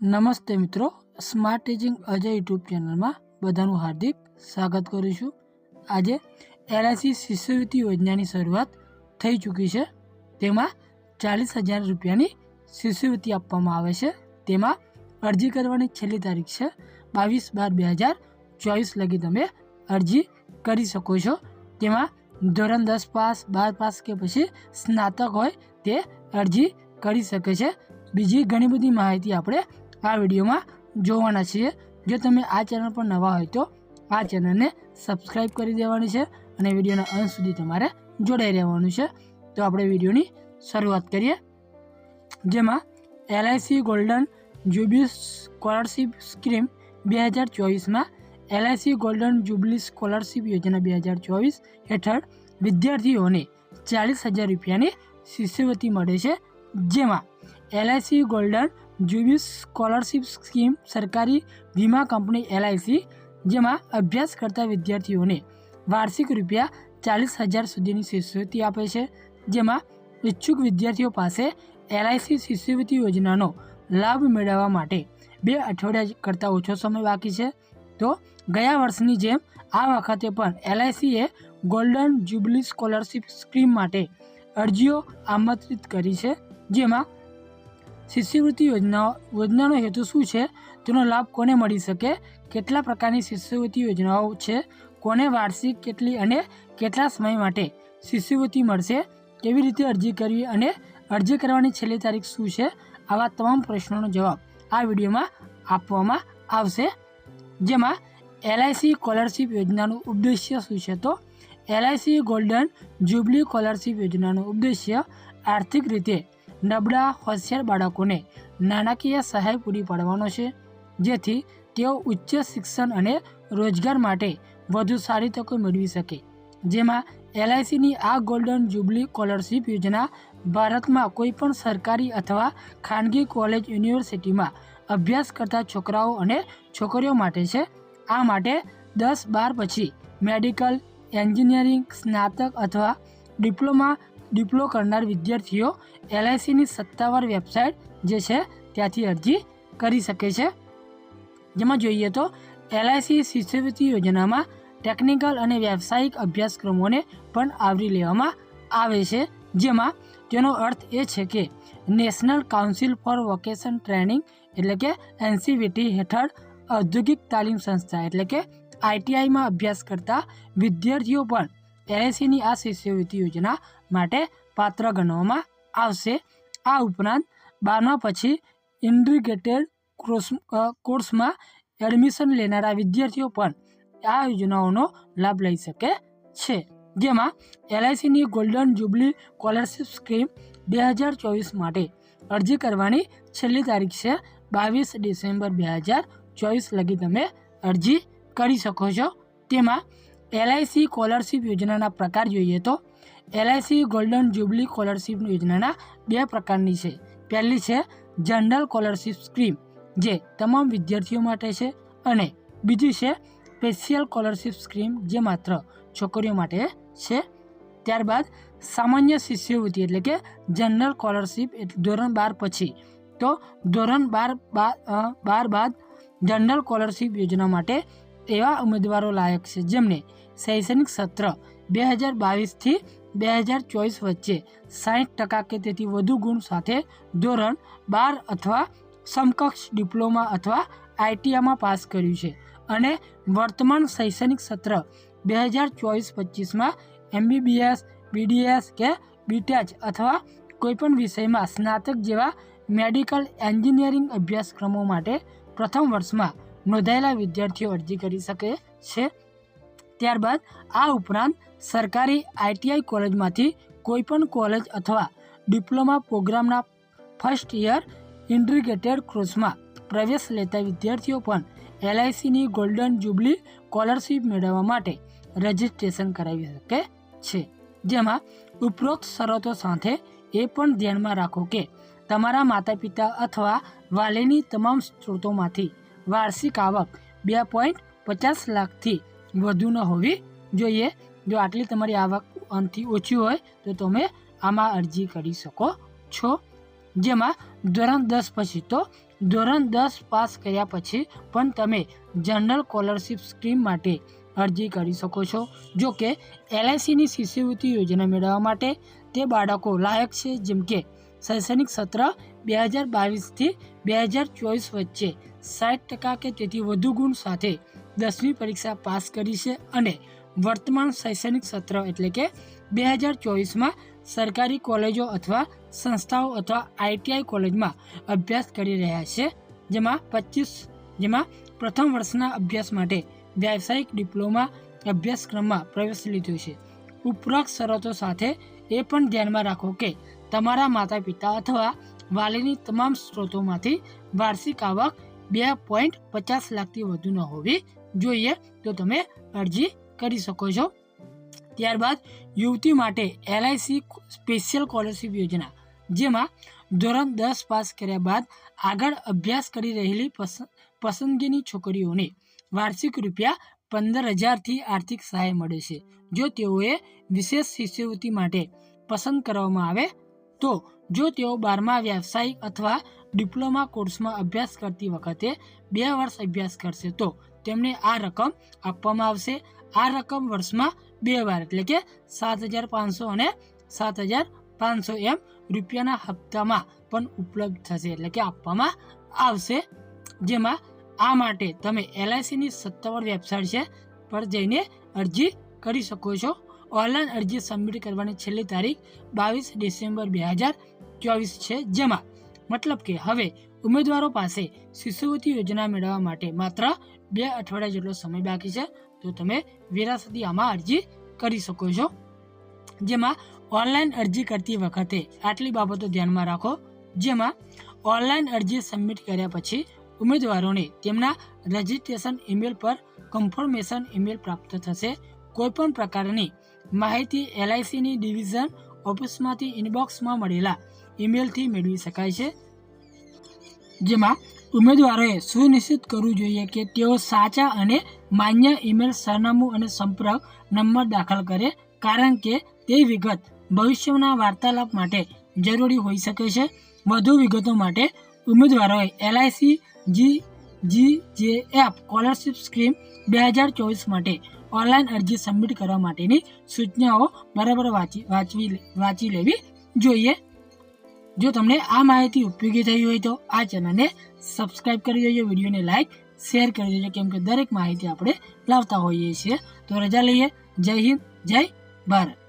નમસ્તે મિત્રો smart teaching Ajay YouTube ચેનલમાં બધાનું હાર્દિક સ્વાગત કરું છું. આજે એલઆઈસી શિષ્યવૃત્તિ યોજનાની શરૂઆત થઈ ચૂકી છે. તેમાં ચાલીસ હજાર રૂપિયાની શિષ્યવૃત્તિ આપવામાં આવે છે. તેમાં અરજી કરવાની છેલ્લી તારીખ છે, બાવીસ બાર બે હજાર ચોવીસ લગી તમે અરજી કરી શકો છો. તેમાં ધોરણ દસ પાસ, બાર પાસ કે પછી સ્નાતક હોય તે અરજી કરી શકે છે. બીજી ઘણી બધી માહિતી આપણે આ વિડીયોમાં જોવાના છીએ. જો તમે આ ચેનલ પર નવા હોય તો આ ચેનલને સબસ્ક્રાઈબ કરી દેવાની છે અને વિડીયોના અંત સુધી તમારે જોડાઈ રહેવાનું છે. તો આપણે વિડીયોની શરૂઆત કરીએ. જેમાં LIC golden jubilee scholarship scheme બે હજાર ચોવીસમાં એલઆઈસી ગોલ્ડન જ્યુબલી સ્કોલરશીપ યોજના બે હજાર ચોવીસ હેઠળ વિદ્યાર્થીઓને ચાલીસ હજાર રૂપિયાની શિષ્યવૃત્તિ મળે છે. જેમાં LIC golden jubilee scholarship scheme સરકારી વીમા કંપની એલઆઈસી, જેમાં અભ્યાસ કરતા વિદ્યાર્થીઓને વાર્ષિક રૂપિયા ચાલીસ હજાર સુધીની શિષ્યવૃત્તિ આપે છે, જેમાં ઈચ્છુક વિદ્યાર્થીઓ પાસે એલઆઈસી શિષ્યવૃત્તિ યોજનાનો લાભ મેળવવા માટે બે અઠવાડિયા કરતાં ઓછો સમય બાકી છે. તો ગયા વર્ષની જેમ આ વખતે પણ એલઆઈસીએ ગોલ્ડન જ્યુબલી સ્કોલરશિપ સ્કીમ માટે અરજીઓ આમંત્રિત કરી છે, જેમાં શિષ્યવૃત્તિ યોજના, યોજનાનો હેતુ શું છે? તેનો લાભ કોને મળી શકે? કેટલા પ્રકારની શિષ્યવૃત્તિ યોજનાઓ છે? કોને વાર્ષિક, કેટલી અને કેટલા સમય માટે શિષ્યવૃત્તિ મળશે? કેવી રીતે અરજી કરવી અને અરજી કરવાની છેલ્લી તારીખ શું છે? આવા તમામ પ્રશ્નોનો જવાબ આ વિડીયોમાં આપવામાં આવશે. જેમાં એલઆઈસી સ્કોલરશિપ યોજનાનું ઉદ્દેશ્ય શું છે તો? એલઆઈસી ગોલ્ડન જ્યુબલી સ્કોલરશીપ યોજનાનું ઉદ્દેશ્ય આર્થિક રીતે નબળા હોશિયાર બાળકોને નાણાકીય સહાય પૂરી પાડવાનો છે. જેથી તેઓ ઉચ્ચ શિક્ષણ અને રોજગાર માટે વધુ સારી તકો મેળવી શકે. જેમાં એલઆઈસીની આ ગોલ્ડન જુબલી સ્કોલરશીપ યોજના ભારતમાં કોઈપણ સરકારી અથવા ખાનગી કોલેજ યુનિવર્સિટીમાં અભ્યાસ કરતા છોકરાઓ અને છોકરીઓ માટે છે. આ માટે દસ બાર પછી મેડિકલ, એન્જિનિયરિંગ, સ્નાતક અથવા ડિપ્લોમા ડિપ્લો કરનાર વિદ્યાર્થીઓ એલઆઈસીની સત્તાવાર વેબસાઇટ જે છે ત્યાંથી અરજી કરી શકે છે. જેમાં જોઈએ તો એલઆઈસી શિષ્યવૃત્તિ યોજનામાં ટેકનિકલ અને વ્યાવસાયિક અભ્યાસક્રમોને પણ આવરી લેવામાં આવે છે. જેમાં તેનો અર્થ એ છે કે national council for vocation training એટલે કે એનસીવીટી હેઠળ ઔદ્યોગિક તાલીમ સંસ્થા એટલે કે આઈટીઆઈમાં અભ્યાસ કરતા વિદ્યાર્થીઓ પણ એલઆઈસીની આ શિષ્યવૃત્તિ યોજના માટે પાત્ર ગણવામાં આવશે. આ ઉપરાંત બારમા પછી ઇન્ડિગ્રેટેડ કોર્સ કોર્સમાં એડમિશન લેનારા વિદ્યાર્થીઓ પણ આ યોજનાઓનો લાભ લઈ શકે છે. જેમાં એલઆઈસીની ગોલ્ડન જુબલી સ્કોલરશિપ સ્કીમ બે હજાર ચોવીસ માટે અરજી કરવાની છેલ્લી તારીખ છે, બાવીસ ડિસેમ્બર બે હજાર ચોવીસ લગી તમે અરજી કરી શકો છો. તેમાં એલઆઈસી સ્કોલરશિપ યોજનાના પ્રકાર જોઈએ તો એલઆઈસી ગોલ્ડન જ્યુબલી સ્કોલરશિપ યોજનાના બે પ્રકારની છે. પહેલી છે જનરલ સ્કોલરશિપ સ્કીમ જે તમામ વિદ્યાર્થીઓ માટે છે અને બીજી છે સ્પેશિયલ સ્કોલરશિપ સ્કીમ જે માત્ર છોકરીઓ માટે છે. ત્યારબાદ સામાન્ય શિષ્યવૃત્તિ એટલે કે જનરલ સ્કોલરશિપ ધોરણ બાર પછી. તો ધોરણ બાર બાર બાદ જનરલ સ્કોલરશિપ યોજના માટે એવા ઉમેદવારો લાયક છે જેમને શૈક્ષણિક સત્ર બે હજાર બાવીસથી બે હજાર ચોવીસ વચ્ચે સાહીઠ ટકા કે તેથી વધુ ગુણ સાથે ધોરણ બાર અથવા સમકક્ષ ડિપ્લોમા અથવા આઈટીઆઈમાં પાસ કર્યું છે. અને વર્તમાન શૈક્ષણિક સત્ર બે હજાર ચોવીસ પચીસમાં એમબીબીએસ, બીડીએસ કે બીટેચ અથવા કોઈપણ વિષયમાં સ્નાતક જેવા મેડિકલ એન્જિનિયરિંગ અભ્યાસક્રમો માટે પ્રથમ વર્ષમાં નોંધાયેલા વિદ્યાર્થીઓ અરજી કરી શકે છે. ત્યારબાદ આ ઉપરાંત સરકારી આઈટીઆઈ કોલેજમાંથી કોઈપણ કોલેજ અથવા ડિપ્લોમા પ્રોગ્રામના ફર્સ્ટ યર ઇન્ટિગ્રેટેડ કોર્સમાં પ્રવેશ લેતા વિદ્યાર્થીઓ પણ એલઆઈસીની ગોલ્ડન જુબલી સ્કોલરશીપ મેળવવા માટે રજિસ્ટ્રેશન કરાવી શકે છે. જેમાં ઉપરોક્ત શરતો સાથે એ પણ ધ્યાનમાં રાખો કે તમારા માતા પિતા અથવા વાલીની તમામ સ્ત્રોતોમાંથી વાર્ષિક આવક બે પોઈન્ટ પચાસ લાખથી વધુ ન હોવી જોઈએ. જો આટલી તમારી આવક અંતથી ઓછી હોય, તો તમે આમાં અરજી કરી શકો છો. જેમાં ધોરણ દસ પછી તો ધોરણ દસ પાસ કર્યા પછી પણ તમે જનરલ સ્કોલરશિપ સ્કીમ માટે અરજી કરી શકો છો. જો કે એલઆઈસીની શિષ્યવૃત્તિ યોજના મેળવવા માટે તે બાળકો લાયક છે, જેમ કે શૈક્ષણિક સત્ર બે હજાર બાવીસથી બે હજાર ચોવીસ વચ્ચે સાઠ ટકા કે તેથી વધુ ગુણ સાથે દસમી પરીક્ષા પાસ કરી છે અને વર્તમાન શૈક્ષણિક સત્ર એટલે કે બે હજાર ચોવીસમાં સરકારી કોલેજો અથવા સંસ્થાઓ અથવા આઈટીઆઈ કોલેજમાં અભ્યાસ કરી રહ્યા છે. જેમાં પચીસ, જેમાં પ્રથમ વર્ષના અભ્યાસ માટે વ્યાવસાયિક ડિપ્લોમા અભ્યાસક્રમમાં પ્રવેશ લીધો છે. ઉપરોક્ત શરતો સાથે એ પણ ધ્યાનમાં રાખો કે તમારા માતા પિતા અથવા વાલીની તમામ સ્ત્રોતોમાંથી વાર્ષિક આવક બે પોઈન્ટ પચાસ લાખથી વધુ ન હોવી જોઈએ તો તમે અરજી કરી શકો છો. ત્યારબાદ યુવતી માટે એલઆઈસી સ્પેશિયલ સ્કોલરશિપ યોજના, જેમાં ધોરણ દસ પાસ કર્યા બાદ આગળ અભ્યાસ કરી રહેલી પસ- પસંદગીની છોકરીઓને વાર્ષિક રૂપિયા પંદર હજારથી આર્થિક સહાય મળે છે. જો તેઓએ વિશેષ શિષ્યવૃત્તિ માટે પસંદ કરવામાં આવે, તો જો તેઓ બારમા વ્યાવસાયિક અથવા ડિપ્લોમા કોર્સમાં અભ્યાસ કરતી વખતે બે વર્ષ અભ્યાસ કરશે, તો તેમને આ રકમ આપવામાં આવશે. આ રકમ વર્ષમાં બે વાર, એટલે કે સાત હજાર પાંચસો અને સાત હજાર પાંચસો એમ રૂપિયાના હપ્તામાં પણ ઉપલબ્ધ થશે, એટલે કે આપવામાં આવશે. જેમાં આ માટે તમે એલઆઈસીની સત્તાવાર વેબસાઇટ છે, પર જઈને અરજી કરી શકો છો. ઓનલાઈન અરજી સબમિટ કરવાની છેલ્લી તારીખ બાવીસ ડિસેમ્બર બે હજાર ચોવીસ છે, જેમાં મતલબ કે હવે ઉમેદવારો પાસે શિષ્યવૃત્તિ યોજના મેળવવા માટે માત્ર બે અઠવાડિયા જેટલો સમય બાકી છે, તો તમે વિરાસતી આમાં અરજી કરી શકો છો. જેમાં ઓનલાઈન અરજી કરતી વખતે આટલી બાબતો ધ્યાનમાં રાખો. જેમાં ઓનલાઈન અરજી સબમિટ કર્યા પછી ઉમેદવારોને તેમના રજિસ્ટ્રેશન ઈમેલ પર કન્ફર્મેશન ઈમેલ પ્રાપ્ત થશે. કોઈપણ પ્રકારની માહિતી એલઆઈસીની ડિવિઝન ઓફિસમાંથી ઇનબોક્સમાં મળેલા ઈમેલથી મેળવી શકાય છે, જેમાં ઉમેદવારોએ સુનિશ્ચિત કરવું જોઈએ કે તેઓ સાચા અને માન્ય ઈમેલ સરનામું અને સંપર્ક નંબર દાખલ કરે, કારણ કે તે વિગત ભવિષ્યના વાર્તાલાપ માટે જરૂરી હોઈ શકે છે. વધુ વિગતો માટે ઉમેદવારોએ એલઆઈસી જી જી જે એફ સ્કોલરશિપ સ્કીમ બે હજાર ચોવીસ માટે ઓનલાઈન અરજી સબમિટ કરવા માટેની સૂચનાઓ બરાબર વાંચી વાંચવી વાંચી લેવી જોઈએ. જો તમને આ માહિતી ઉપયોગી થઈ હોય તો આ ચેનલને સબસ્ક્રાઈબ કરી દેજો, વિડીયોને લાઇક શેર કરી દેજો, કેમ કે દરેક માહિતી આપણે લાવતા હોઈએ છીએ. તો રજા લઈએ. જય હિન્દ, જય ભારત.